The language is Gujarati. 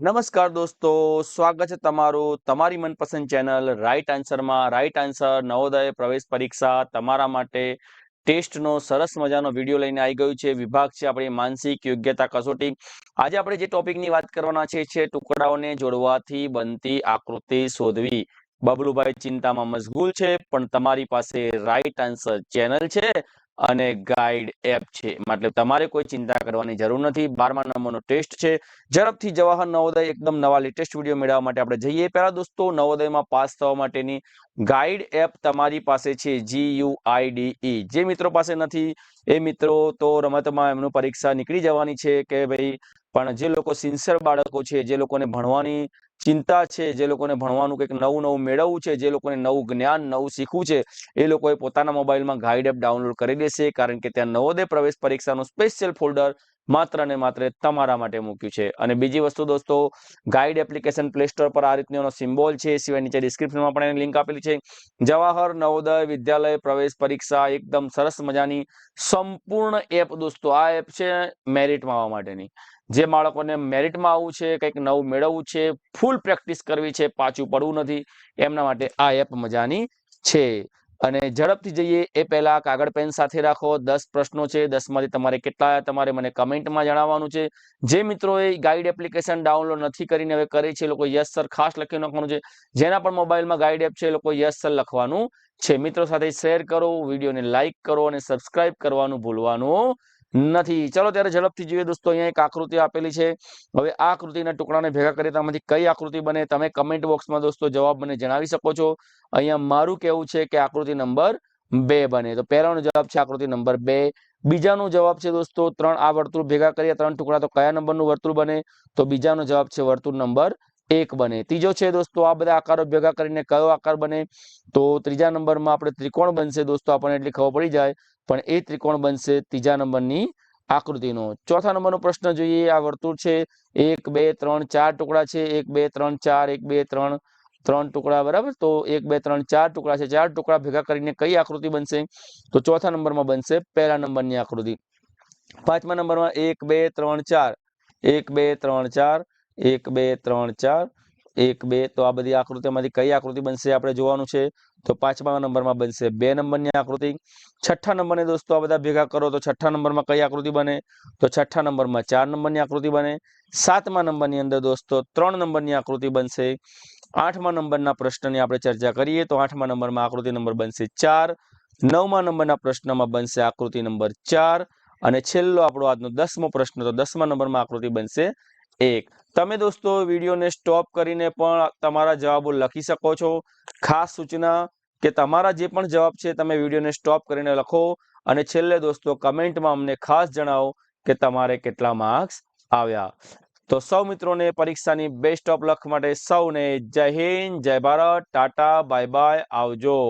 નમસ્કાર દોસ્તો, સ્વાગત છે તમારું તમારી મનપસંદ ચેનલ રાઈટ આન્સરમાં રાઈટ આન્સર નવોદય પ્રવેશ પરીક્ષા તમારા માટે ટેસ્ટનો સરસ મજાનો વીડિયો લઈને આવી ગયું છે. વિભાગ છે આપણી માનસિક યોગ્યતા કસોટી. આજે આપણે જે ટોપિકની વાત કરવાના છે ટુકડાઓને જોડવાથી બનતી આકૃતિ શોધવી. બબલુભાઈ ચિંતામાં મશગુલ છે, પણ તમારી પાસે રાઈટ આન્સર ચેનલ છે. અને ગાઈડ એપ છે. મતલબ તમારે કોઈ ચિંતા કરવાની જરૂર નથી. બારમા નંબરનો ટેસ્ટ છે. ઝડપથી જવાહર નવોદય એકદમ નવા લેટેસ્ટ વીડિયો મેળવવા માટે આપણે જઈએ. પહેલા દોસ્તો, નવોદયમાં પાસ થવા માટેની ગાઈડ એપ તમારી પાસે છે. G you I D E જે મિત્રો પાસે નથી, એ મિત્રો તો રમતમાં એમનું પરીક્ષા નીકળી જવાની છે કે ભાઈ પણ જે લોકો સિન્સિયર બાળકો છે, જે લોકોને ભણવાની ચિંતા છે, જે લોકોને ભણવાનું કંઈક નવું નવું મેળવવું છે, જે લોકોને નવું જ્ઞાન, નવું શીખવું છે, એ લોકોએ પોતાના મોબાઈલમાં ગાઈડ એપ ડાઉનલોડ કરી દેશે, કારણ કે ત્યાં નવોદય પ્રવેશ પરીક્ષાનું સ્પેશિયલ ફોલ્ડર માત્ર ને માત્ર તમારા માટે મૂક્યું છે. અને બીજી વસ્તુ દોસ્તો ગાઈડ એપ્લિકેશન પ્લે સ્ટોર પર આ રીતનો સિમ્બોલ છે, સિવાય નીચે ડિસ્ક્રિપ્શનમાં પણ લિંક આપેલી છે. જવાહર નવોદય વિદ્યાલય પ્રવેશ પરીક્ષા એકદમ સરસ મજાની સંપૂર્ણ એપ દોસ્તો, આ એપ છે મેરિટમાં આવવા માટેની. જે બાળકોને મેરિટમાં આવવું છે, કંઈક નવું મેળવવું છે ફૂલ પ્રેક્ટિસ કરવી છે, પાછું પડવું નથી, એમના માટે આ એપ મજાની છે. અને ઝડપથી જઈએ, એ પહેલા કાગળ પેન સાથે રાખો. દસ પ્રશ્નો છે, દસમાંથી તમારે કેટલા તમારે મને કમેન્ટમાં જણાવવાનું છે. જે મિત્રોએ ગાઈડ એપ્લિકેશન ડાઉનલોડ નથી કરીને હવે કરી છે લોકો યસ સર ખાસ લખી નાખવાનું છે. જેના પણ મોબાઈલમાં ગાઈડ એપ છે, એ લોકો યસ સર લખવાનું છે. મિત્રો, સાથે શેર કરો, વિડીયોને લાઈક કરો અને સબસ્ક્રાઇબ કરવાનું ભૂલવાનું નથી. ચલો, ત્યારે ઝડપથી જોઈએ દોસ્તો, અહીંયા એક આકૃતિ આપેલી છે. હવે આ આકૃતિના ટુકડાને ભેગા કરીએ તેમાંથી કઈ આકૃતિ બને, તમે કમેન્ટ બોક્સમાં દોસ્તો જવાબ મને જણાવી શકો છો. અહીંયા મારું કેવું છે કે આકૃતિ નંબર બે બને. તો પહેલાનો જવાબ છે આકૃતિ નંબર બે. બીજાનો જવાબ છે દોસ્તો, ત્રણ. આ વર્તુળ ભેગા કરીએ ત્રણ ટુકડા, તો કયા નંબરનું વર્તુળ બને? તો બીજાનો જવાબ છે વર્તુળ નંબર એક બને. ત્રીજો છે દોસ્તો, આ બધા આકારો ભેગા કરીને કયો આકાર બને? તો ત્રીજા નંબરમાં આપણે ત્રિકોણ બનશે દોસ્તો, આપણને એટલી ખબર પડી જાય, પણ એ ત્રિકોણ બનશે ત્રીજા નંબરની આકૃતિનો. ચોથા નંબરનો પ્રશ્ન જોઈએ, આ વર્તુળ છે, એક, બે, ત્રણ, ચાર ટુકડા છે, એક, બે, ત્રણ, ચાર, એક, બે, ત્રણ ત્રણ ટુકડા, બરાબર? તો એક, બે, ત્રણ, ચાર ટુકડા છે, ચાર ટુકડા ભેગા કરીને કઈ આકૃતિ બનશે? તો ચોથા નંબરમાં બનશે પહેલા નંબરની આકૃતિ. પાંચમા નંબરમાં એક, બે, ત્રણ, ચાર. એક, બે, ત્રણ, ચાર. એક, બે, ત્રણ, ચાર. એક, બે, તો આ બધી આકૃતિમાંથી કઈ આકૃતિ બનશે આપણે જોવાનું છે? તો પાંચમા નંબરમાં બનશે. બે નંબરની આકૃતિ. છઠ્ઠા નંબરને દોસ્તો આ બધા ભેગા કરો તો છઠ્ઠા નંબરમાં કઈ આકૃતિ બને? તો છઠ્ઠા નંબરમાં ચાર નંબરની આકૃતિ બને. સાતમા નંબરની અંદર દોસ્તો ત્રણ નંબરની આકૃતિ બનશે. આઠમા નંબરના પ્રશ્નની આપણે ચર્ચા કરીએ તો આઠમા નંબરમાં આકૃતિ નંબર બનશે ચાર. નવમા નંબરના પ્રશ્નમાં બનશે આકૃતિ નંબર ચાર. અને છેલ્લો આપણો આજનો દસમો પ્રશ્ન તો દસમા નંબરમાં આકૃતિ બનશે એક. તમે દોસ્તો વિડીયોને સ્ટોપ કરીને પણ તમારા જવાબો લખી શકો છો. ખાસ સૂચના કે તમારા જે પણ જવાબ છે તમે વિડીયોને સ્ટોપ કરીને લખો અને છેલ્લે દોસ્તો કમેન્ટમાં અમને ખાસ જણાવો કે તમારે કેટલા માર્ક્સ આવ્યા. તો સૌ મિત્રોને પરીક્ષાની બેસ્ટ ઓફ લક માટે સૌને જય હિન્દ, જય ભારત, ટાટા બાય બાય આવજો.